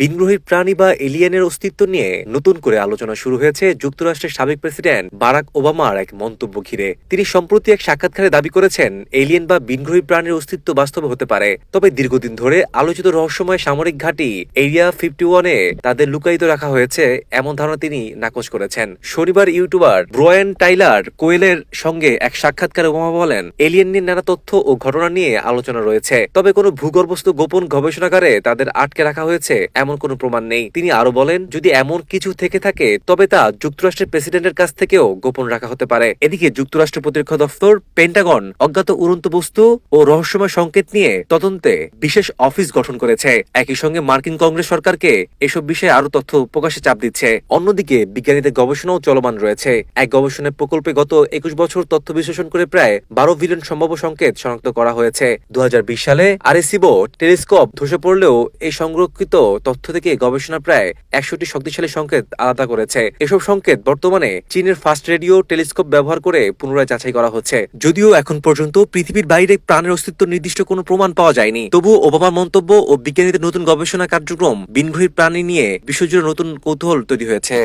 বিনগ্রহী প্রাণী বা এলিয়েনের অস্তিত্ব নিয়ে নতুন করে আলোচনা শুরু হয়েছে যুক্তরাষ্ট্রের সাবেক প্রেসিডেন্ট বারাক ওবামার এক মন্তব্য ঘিরে। তিনি সম্প্রতি এক সাক্ষাৎকারে দাবি করেছেন, এলিয়েন বা বিনগ্রহী প্রাণীর অস্তিত্ব বাস্তবে হতে পারে। তবে দীর্ঘদিন ধরে আলোচিত রহস্যময় সামরিক ঘাঁটি এরিয়া ফিফটি ওয়ানে তাদের লুকায়িত রাখা হয়েছে এমন ধারণা তিনি নাকচ করেছেন। শনিবার ইউটিউবার ব্রোয়েন টাইলার কোয়েলের সঙ্গে এক সাক্ষাৎকারে ওবামা বলেন, এলিয়েন নিয়ে নানা তথ্য ও ঘটনা নিয়ে আলোচনা রয়েছে। তবে কোনো ভূগর্ভস্থ গোপন গবেষণাগারে তাদের আটকে রাখা হয়েছে এমন কোনো প্রমাণ নেই। তিনি আরও বলেন, যদি এমন কিছু থেকে থাকে, তবে তা যুক্তরাষ্ট্রের প্রেসিডেন্টের কাছ থেকেও গোপন রাখা হতে পারে। এদিকে যুক্তরাষ্ট্র প্রতিরক্ষা দপ্তর, পেন্টাগন, অজ্ঞাত উড়ন্ত বস্তু ও রহস্যময় সংকেত নিয়ে তদন্তে বিশেষ অফিস গঠন করেছে। একই সঙ্গে মার্কিন কংগ্রেস সরকারকে এসব বিষয়ে আরও তথ্য প্রকাশে চাপ দিচ্ছে। অন্যদিকে, বিজ্ঞানীদের গবেষণাও চলমান রয়েছে। এক গবেষণা প্রকল্পে গত একুশ বছর তথ্য বিশ্লেষণ করে প্রায় বারো বিলিয়ন সম্ভাব্য সংকেত শনাক্ত করা হয়েছে। দু হাজার বিশ সালে আরএসিবো টেলিস্কোপ ধসে পড়লেও এই সংরক্ষিত তথ্য থেকে গবেষণা প্রায় একশোটি শক্তিশালী সংকেত আলাদা করেছে। এসব সংকেত বর্তমানে চীনের ফাস্ট রেডিও টেলিস্কোপ ব্যবহার করে পুনরায় যাচাই করা হচ্ছে। যদিও এখন পর্যন্ত পৃথিবীর বাইরে প্রাণের অস্তিত্ব নির্দিষ্ট কোনো প্রমাণ পাওয়া যায়নি। তবু ওবামার মন্তব্য ও বিজ্ঞানীদের নতুন গবেষণা কার্যক্রম বিনভূমির প্রাণী নিয়ে বিশ্বজুড়ে নতুন কৌতূহল তৈরি হয়েছে।